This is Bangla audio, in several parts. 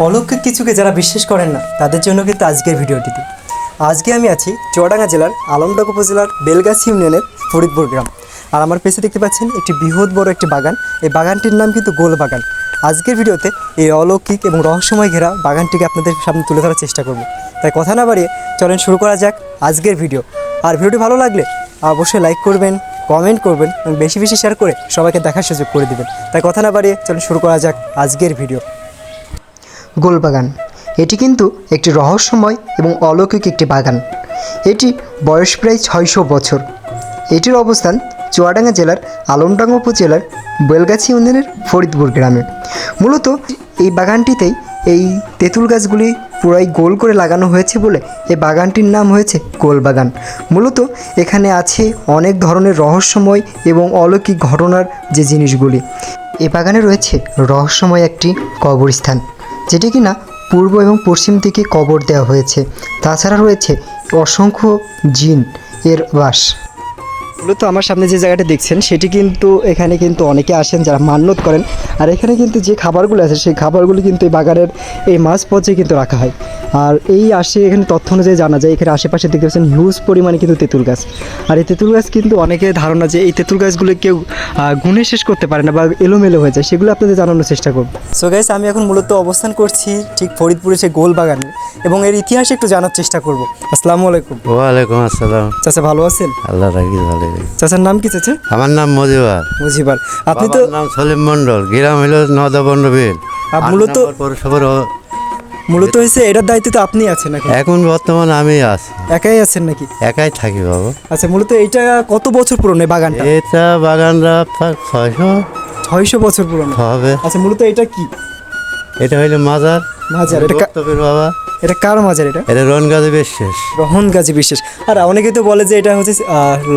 অলৌকিক কিছুকে যারা বিশ্বাস করেন না, তাদের জন্য কিন্তু আজকের ভিডিওটিতে। আজকে আমি আছি চুয়াডাঙ্গা জেলার আলমডাক উপজেলার বেলগাছি ইউনিয়নের ফরিদপুর গ্রাম। আর আমার পেছে দেখতে পাচ্ছেন একটি বৃহৎ বড় একটি বাগান। এই বাগানটির নাম কিন্তু গোল বাগান। আজকের ভিডিওতে এই অলৌকিক এবং রহস্যময় ঘেরা বাগানটিকে আপনাদের সামনে তুলে ধরার চেষ্টা করব। তাই কথা না বাড়িয়ে চলেন শুরু করা যাক আজকের ভিডিও। আর ভিডিওটি ভালো লাগলে অবশ্যই লাইক করবেন, কমেন্ট করবেন এবং বেশি বেশি শেয়ার করে সবাইকে দেখার সুযোগ করে দিবেন। তাই কথা না বাড়িয়ে চলুন শুরু করা যাক আজকের ভিডিও। গোলবাগান। এটি কিন্তু একটি রহস্যময় এবং অলৌকিক একটি বাগান। এটি বয়স প্রায় ছয়শো বছর। এটির অবস্থান চুয়াডাঙ্গা জেলার আলমডাঙ্গা উপজেলার বেলগাছি ইউনিয়নের ফরিদপুর গ্রামে। মূলত এই বাগানটিতেই এই তেঁতুল গাছগুলি পুরাই গোল করে লাগানো হয়েছে বলে এই বাগানটির নাম হয়েছে গোল বাগান মূলত এখানে আছে অনেক ধরনের রহস্যময় এবং অলৌকিক ঘটনার যে জিনিসগুলি। এ বাগানে রয়েছে রহস্যময় একটি কবরস্থান। যেটি কিনা পূর্ব এবং পশ্চিম দিকে কবর দেওয়া হয়েছে। তাছাড়া রয়েছে অসংখ্য জিন এর বাস। মূলত আমার সামনে যে জায়গাটা দেখছেন সেটি কিন্তু এখানে কিন্তু অনেকে আসেন যারা মান্যত করেন। আর এখানে কিন্তু যে খাবারগুলো আছে সেই খাবারগুলো কিন্তু এই বাগানের এই মাছ পচে কিন্তু রাখা হয়। আর এই আসে এখানে তথ্য অনুযায়ী জানা যায় এখানে আশেপাশে দেখতে পাচ্ছেন হিউজ পরিমাণে কিন্তু তেঁতুল গাছ। আর এই তেঁতুল গাছ কিন্তু অনেকের ধারণা যে এই তেঁতুল গাছগুলো কেউ গুণে শেষ করতে পারে না বা এলোমেলো হয়ে যায় সেগুলো আপনাদের জানানোর চেষ্টা করব। সো গাইস আমি এখন মূলত অবস্থান করছি ঠিক ফরিদপুরে সে গোল বাগানে এবং এর ইতিহাস একটু জানার চেষ্টা করব। আসসালামু আলাইকুম। ওয়ালাইকুম আসসালাম। চাচা ভালো আছেন? আল্লাহ রাখি ভালো চাচার নাম কি চাচা? আমার নাম মজিবার। মুজিবার। আপনি তো নাম সলিম মন্ডল গ্রাম হলো নদাবন্ড বিল আপ মূলত পৌরসভার মূলত হয়েছে এটার দায়িত্ব তো আপনি আছেন এখন। এখন বর্তমান আমি আছি। একাই আছেন নাকি? একাই থাকি বাবা। আচ্ছা মূলত এটা কত বছর পুরনো বাগানটা? এটা বাগানরা ছয়শো ছয়শো বছর পুরনো হবে। আচ্ছা মূলত এটা কি? এটা হইল মাজার। মাজার এটা বাবা। এটা কার মাজার এটা? এটা রনগাজে বেশ শেষ রহন গাজী বিশেষ আর অনেকে তো বলে যে এটা হচ্ছে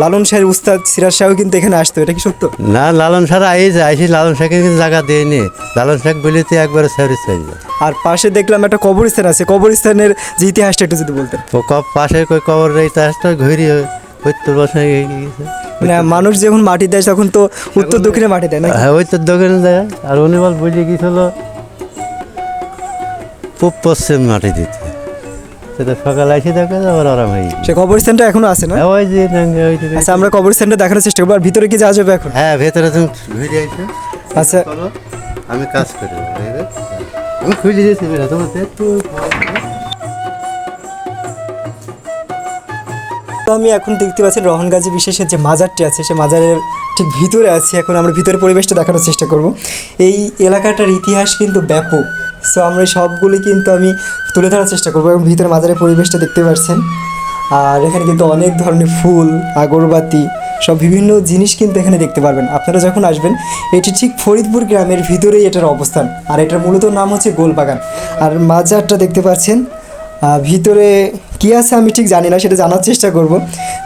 লালন শাহের উস্তাদ সিরাজ শাহ কিন্তু এখানে আসতো এটা কি সত্য? না লালন সারা আইছে আইসি লালন শাহকে কিন্তু জায়গা দেয়নি। লালন শাহ বলিতে একবারে সারি চাই আর পাশে দেখলাম একটা কবরস্থান আছে কবরস্থানের যে ইতিহাসটা একটু যদি বলতেন। পাশে কই কবর রে ইতিহাসটা ঘুরি সত্তর বছর গেছে। মানে মানুষ যখন মাটি দেয় তখন তো উত্তর দক্ষিণে মাটি দেয় না হ্যাঁ ওই তো দোকানে যায় আর উনি বল বুঝে গিয়েছিল পশ্চিম মাটি দিতে। সেটা সকালে আবার আরাম হয়ে সে কবরস্থানটা এখনও আছে না? হ্যাঁ, ওই যে ওই আচ্ছা আমরা কবরস্থানটা দেখানোর চেষ্টা করব। আর ভিতরে কি যাওয়া যাবে এখন? হ্যাঁ ভেতরে তুমি ঘুরে আইছো আচ্ছা। আমি কাজ করি আমি খুঁজে দিয়েছি তোমার তো একটু তো আমি এখন দেখতে পাচ্ছি রহন গাজী বিশেষের যে মাজারটি আছে সে মাজারের ঠিক ভিতরে আছি। এখন আমরা ভিতরে পরিবেশটা দেখানোর চেষ্টা করব। এই এলাকাটার ইতিহাস কিন্তু ব্যাপক। সো আমরা সবগুলি কিন্তু আমি তুলে ধরার চেষ্টা করব এবং ভিতরে মাজারের পরিবেশটা দেখতে পাচ্ছেন। আর এখানে কিন্তু অনেক ধরনের ফুল, আগরবাতি, সব বিভিন্ন জিনিস কিন্তু এখানে দেখতে পারবেন। আপনারা যখন আসবেন, এটি ঠিক ফরিদপুর গ্রামের ভিতরেই এটার অবস্থান। আর এটার মূলত নাম হচ্ছে গোলবাগান। আর মাজারটা দেখতে পাচ্ছেন ভিতরে কি আছে আমি ঠিক জানি না, সেটা জানার চেষ্টা করব।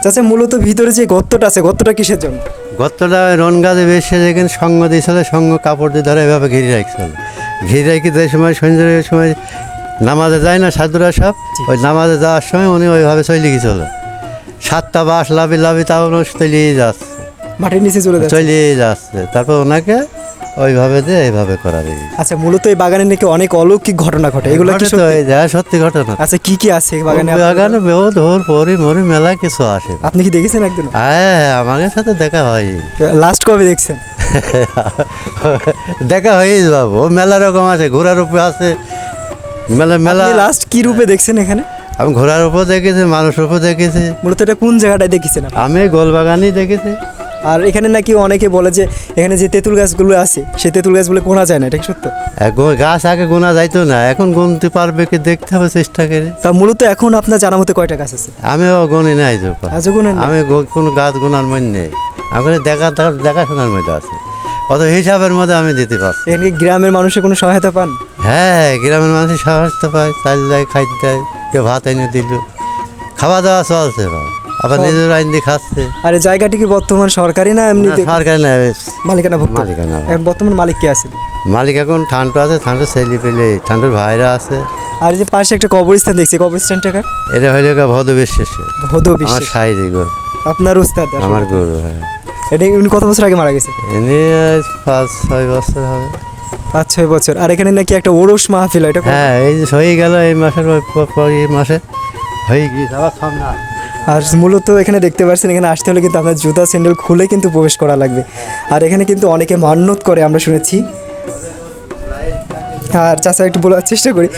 চাচা, মূলত ভিতরে যে গর্তটা আছে, গর্তটা কিসের জন্য? গর্তটা রন গাছে বেশি যেখানে সঙ্গ দিয়েছিল সঙ্গ কাপড় দিয়ে ধরে এভাবে ঘিরে রাখছিল ঘিরে রেখে যে সময় সন্ধ্যের সময় নামাজে যায় না সাধুরা সব ওই নামাজে যাওয়ার সময় উনি ওইভাবে চলে গেছিল সাতটা বাস লাভি লাভি তাও চলিয়ে যাচ্ছে। মাটির নিচে চলে যাচ্ছে? চলিয়ে যাচ্ছে। তারপর ওনাকে ওইভাবে দিয়ে এইভাবে করা যায় আচ্ছা মূলত এই বাগানে নাকি অনেক অলৌকিক ঘটনা ঘটে। এগুলো কি তো সত্যি? যা ঘটনা। আচ্ছা কি কি আছে বাগানে? বাগানে বেও ধর পরি মরি মেলা কিছু আসে আপনি কি দেখেছেন একদিন হ্যাঁ আমাদের সাথে দেখা হয়। লাস্ট কবে দেখছেন? দেখা হয়ে বাবু ও মেলা রকম আছে ঘোড়ার উপরে আছে। মেলা মেলা লাস্ট কি রূপে দেখছেন এখানে? আমি ঘোড়ার উপর দেখেছি মানুষের উপর দেখেছি। মূলত এটা কোন জায়গাটায় দেখেছেন? আমি গোলবাগানই দেখেছি। আর এখানে নাকি অনেকে বলে যে এখানে যে তেঁতুল গাছগুলো আছে সেই তেঁতুল গাছগুলো গোনা যায় না এটা কি সত্য? গাছ আগে গোনা যাইতো না এখন গুনতে পারবে কি দেখতে হবে চেষ্টা করে। তা মূলত এখন আপনার জানা মতো কয়টা গাছ আছে? আমিও গণি নাই আজও গুনেন? আমি কোনো গাছ গোনার মধ্যে নেই। আমি দেখা দেখা- দেখাশোনার মধ্যে আছে। অত হিসাবের মধ্যে আমি দিতে পারছি এখানে কি গ্রামের মানুষের কোনো সহায়তা পান? হ্যাঁ গ্রামের মানুষের সহায়তা পায় চাল যায় খাইতে দেয় কেউ ভাত এনে দিল। খাওয়া দাওয়া চলছে। আবার নিজের আইন দিয়ে খাচ্ছে। আর এই জায়গাটি কি বর্তমান সরকারি না এমনি সরকার না মালিকানা ভুক্ত? মালিকানা। এখন বর্তমান মালিক কে আছে? মালিক এখন ঠান্ডা আছে ঠান্ডা ছেলে পেলে ঠান্ডার ভাইরা আছে। আর যে পাশে একটা কবরস্থান দেখছি কবরস্থানটা কার? এটা হইলে ভদ বিশ্বাসে ভদ আমার বিশ্বাস সাইডে গরু। আপনার উস্তাদ আমার গরু হ্যাঁ। এটা উনি কত বছর আগে মারা গেছে? আজ পাঁচ ছয় বছর হবে। পাঁচ ছয় বছর। আর এখানে নাকি একটা ওরস মাহফিল এটা হ্যাঁ এই যে হয়ে গেল এই মাসের পর- এই মাসে। হয়ে গিয়েছে আবার সামনে। আর। মূলত এখানে দেখতে পাচ্ছেন এখানে আসতে হলে কিন্তু আপনার জুতা স্যান্ডেল খুলে কিন্তু প্রবেশ করা লাগবে। আর এখানে কিন্তু অনেকে মান্যত করে আমরা শুনেছি। আর চাচা একটু বলার চেষ্টা করি।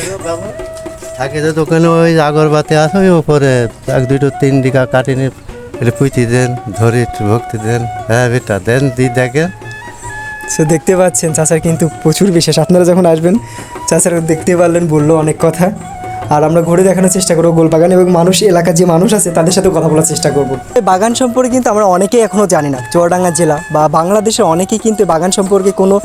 থাকে যে দোকানে ওই আগরবাতি আছে ওই উপরে এক দুটো তিন দিকা কাটিনি এটা দেন, ধরে ভক্তি দেন। হ্যাঁ বেটা, দেন, দি, দেখেন। সে দেখতে পাচ্ছেন, চাচার কিন্তু প্রচুর বিশেষ। আপনারা যখন আসবেন, চাচারা দেখতে পারলেন, বলল অনেক কথা। আর আমরা ঘুরে দেখানোর চেষ্টা করব গোলবাগান এবং মানুষ এলাকার যে মানুষ আছে তাদের সাথে কথা বলার চেষ্টা করব। এই বাগান সম্পর্কে কিন্তু আমরা অনেকেই এখনও জানি না। চুয়াডাঙ্গা জেলা বা বাংলাদেশের অনেকেই কিন্তু বাগান সম্পর্কে কোনো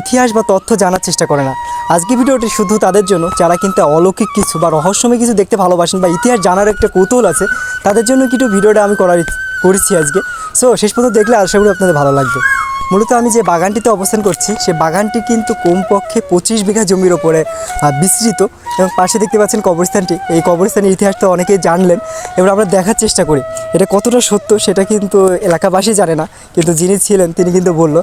ইতিহাস বা তথ্য জানার চেষ্টা করে না। আজকে ভিডিওটি শুধু তাদের জন্য, যারা কিন্তু অলৌকিক কিছু বা রহস্যময় কিছু দেখতে ভালোবাসেন বা ইতিহাস জানার একটা কৌতূহল আছে, তাদের জন্য কিন্তু ভিডিওটা আমি করার করেছি আজকে। সো শেষ পর্যন্ত দেখলে আশা করি আপনাদের ভালো লাগবে। মূলত আমি যে বাগানটিতে অবস্থান করছি, সে বাগানটি কিন্তু কমপক্ষে পঁচিশ বিঘা জমির ওপরে বিস্তৃত। এবং পাশে দেখতে পাচ্ছেন কবরস্থানটি। এই কবরস্থানের ইতিহাস তো অনেকেই জানলেন। এবার আমরা দেখার চেষ্টা করি। এটা কতটা সত্য সেটা কিন্তু এলাকাবাসী জানে না। কিন্তু যিনি ছিলেন, তিনি কিন্তু বলল,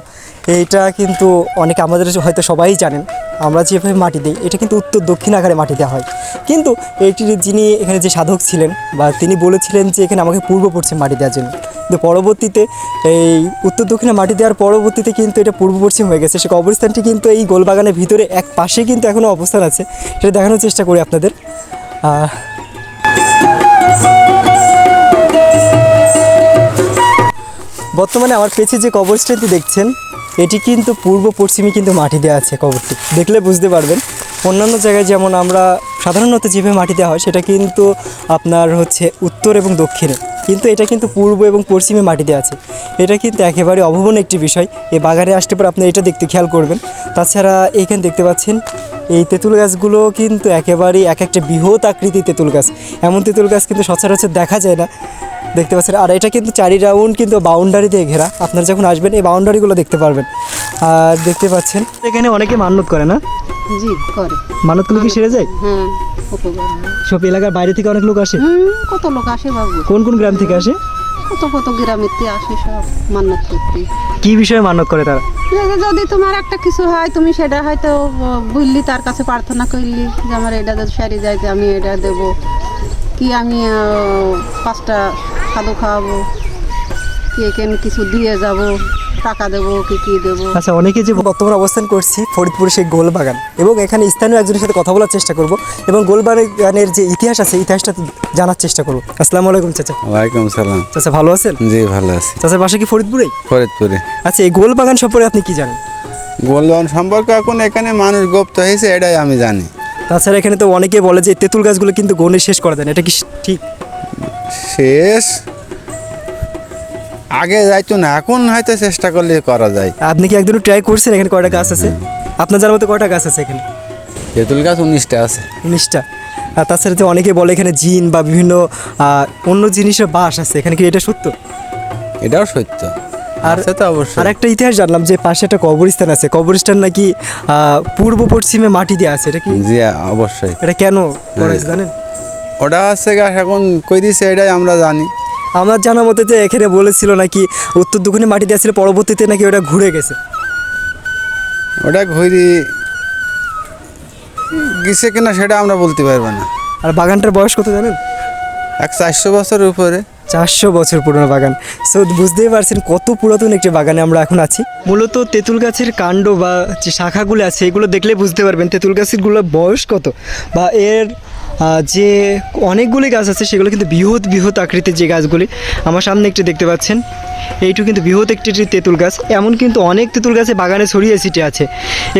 এইটা কিন্তু অনেকে আমাদের হয়তো সবাই জানেন। আমরা যেভাবে মাটি দিই, এটা কিন্তু উত্তর দক্ষিণ আকারে মাটি দেওয়া হয়। কিন্তু এইটির যিনি এখানে যে সাধক ছিলেন বা তিনি বলেছিলেন যে এখানে আমাকে পূর্ব পশ্চিম মাটি দেওয়ার জন্য। কিন্তু পরবর্তীতে এই উত্তর দক্ষিণে মাটি দেওয়ার পরবর্তীতে কিন্তু এটা পূর্ব পশ্চিম হয়ে গেছে। সে কবরস্থানটি কিন্তু এই গোলবাগানের ভিতরে এক পাশে কিন্তু এখনও অবস্থান আছে। সেটা দেখানোর চেষ্টা করি আপনাদের। বর্তমানে আমার পেছে যে কবরস্থানটি দেখছেন এটি কিন্তু পূর্ব পশ্চিমে কিন্তু মাটি দেওয়া আছে কবরটি। দেখলে বুঝতে পারবেন। অন্যান্য জায়গায় যেমন আমরা সাধারণত যেভাবে মাটি দেওয়া হয়, সেটা কিন্তু আপনার হচ্ছে উত্তর এবং দক্ষিণে। কিন্তু এটা কিন্তু পূর্ব এবং পশ্চিমে মাটি দেওয়া আছে। এটা কিন্তু একেবারে অভাবনীয় একটি বিষয়। এই বাগানে আসতে পর আপনি এটা দেখতে খেয়াল করবেন। তাছাড়া এইখানে দেখতে পাচ্ছেন, এই তেঁতুল গাছগুলো কিন্তু একেবারেই এক একটা বৃহৎ আকৃতির তেঁতুল গাছ। এমন তেঁতুল গাছ কিন্তু সচরাচর দেখা যায় না। দেখতে পাচ্ছেন। আর এটা কিন্তু চারি রাউন্ড কিন্তু বাউন্ডারি দিয়ে ঘেরা। আপনারা যখন আসবেন এই বাউন্ডারিগুলো দেখতে পারবেন। আর দেখতে পাচ্ছেন। এখানে অনেকে মান্যত করে না? জি করে। মান্যতগুলো কি সেরে যায়? হ্যাঁ সব এলাকার বাইরে থেকে অনেক লোক আসে? কত লোক আসে বাবু? কোন কোন গ্রাম থেকে আসে? কত কত গ্রামেতে আসে সব মান্নাত করতে। কি বিষয়ে মান্যত করে তারা? যদি তোমার একটা কিছু হয় তুমি সেটা হয়তো বুঝলি তার কাছে প্রার্থনা করলি যে আমার এটা যদি সারি যায় যে আমি এটা দেব। কি আমি পাঁচটা সাধু খাওয়াবো কে এখানে কিছু দিয়ে যাব টাকা দেবো কি কি দেবো। আচ্ছা অনেকে যে বর্তমানে অবস্থান করছি ফরিদপুরে সেই গোলবাগান এবং এখানে স্থানীয় একজনের সাথে কথা বলার চেষ্টা করব এবং গোলবাগানের যে ইতিহাস আছে ইতিহাসটা জানার চেষ্টা করব। আসসালামু আলাইকুম চাচা। ওয়ালাইকুম সালাম। চাচা ভালো আছেন? জি ভালো আছি। চাচার বাসা কি ফরিদপুরে ফরিদপুরে। আচ্ছা এই গোলবাগান সম্পর্কে আপনি কি জানেন? গোলবান সম্পর্কে এখন এখানে মানুষ গুপ্ত হয়েছে এটাই আমি জানি। তাছাড়া এখানে তো অনেকে বলে যে তেঁতুল গাছগুলো কিন্তু গনে শেষ করে দেন এটা কি ঠিক? শেষ। আগে যাইতো না এখন হয়তো চেষ্টা করলে করা যায়। আপনি কি একদিনও ট্রাই করছেন? এখানে কয়টা গাছ আছে? আপনার জানার মতো কয়টা গাছ আছে এখানে? তেঁতুল গাছ উনিশটা আছে। উনিশটা। আর তাছাড়া যে অনেকে বলে এখানে জিন বা বিভিন্ন অন্য জিনিসের বাস আছে। এখানে কি এটা সত্য? এটাও সত্য। আর তো অবশ্যই। আর একটা ইতিহাস জানলাম যে পাশে একটা কবরস্থান আছে। কবরস্থান নাকি পূর্ব পশ্চিমে মাটি দিয়ে আছে। এটা কি? জি অবশ্যই। এটা কেন করা জানেন? ওটা গাছ এখন কই দিছে এটাই আমরা জানি। আমার জানা মতে যে এখানে বলেছিল নাকি উত্তর দক্ষিণে মাটি দিয়েছিল পরবর্তীতে নাকি ওটা ঘুরে গেছে। ওটা ঘুরি গেছে কিনা সেটা আমরা বলতে পারব না। আর বাগানটার বয়স কত জানেন? এক চারশো বছরের উপরে। চারশো বছর পুরনো বাগান। সো বুঝতেই পারছেন কত পুরাতন একটি বাগানে আমরা এখন আছি। মূলত তেঁতুল গাছের কাণ্ড বা যে শাখাগুলো আছে এগুলো দেখলে বুঝতে পারবেন তেঁতুল গাছেরগুলো বয়স কত বা এর যে অনেকগুলি গাছ আছে, সেগুলো কিন্তু বৃহৎ বৃহৎ আকৃতির যে গাছগুলি, আমার সামনে একটি দেখতে পাচ্ছেন। এইটু কিন্তু বৃহৎ একটি তেঁতুল গাছ। এমন কিন্তু অনেক তেঁতুল গাছে বাগানে ছড়িয়ে ছিটে আছে।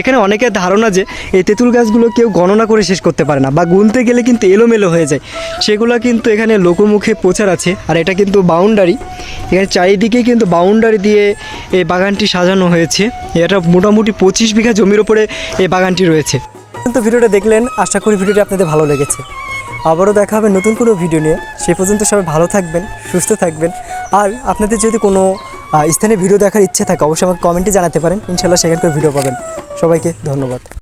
এখানে অনেকের ধারণা যে, এই তেঁতুল গাছগুলো কেউ গণনা করে শেষ করতে পারে না, বা গুনতে গেলে কিন্তু এলোমেলো হয়ে যায়। সেগুলো কিন্তু এখানে লোকমুখে প্রচার আছে, আর এটা কিন্তু বাউন্ডারি। এখানে চারিদিকে কিন্তু বাউন্ডারি দিয়ে এই বাগানটি সাজানো হয়েছে। এটা মোটামুটি পঁচিশ বিঘা জমির ওপরে এই বাগানটি রয়েছে। কিন্তু ভিডিওটা দেখলেন, আশা করি ভিডিওটি আপনাদের ভালো লেগেছে। আবারও দেখা হবে নতুন কোনো ভিডিও নিয়ে। সে পর্যন্ত সবাই ভালো থাকবেন, সুস্থ থাকবেন। আর আপনাদের যদি কোনো স্থানে ভিডিও দেখার ইচ্ছে থাকে, অবশ্যই আমাকে কমেন্টে জানাতে পারেন। ইনশাল্লাহ সেখানকার ভিডিও পাবেন। সবাইকে ধন্যবাদ।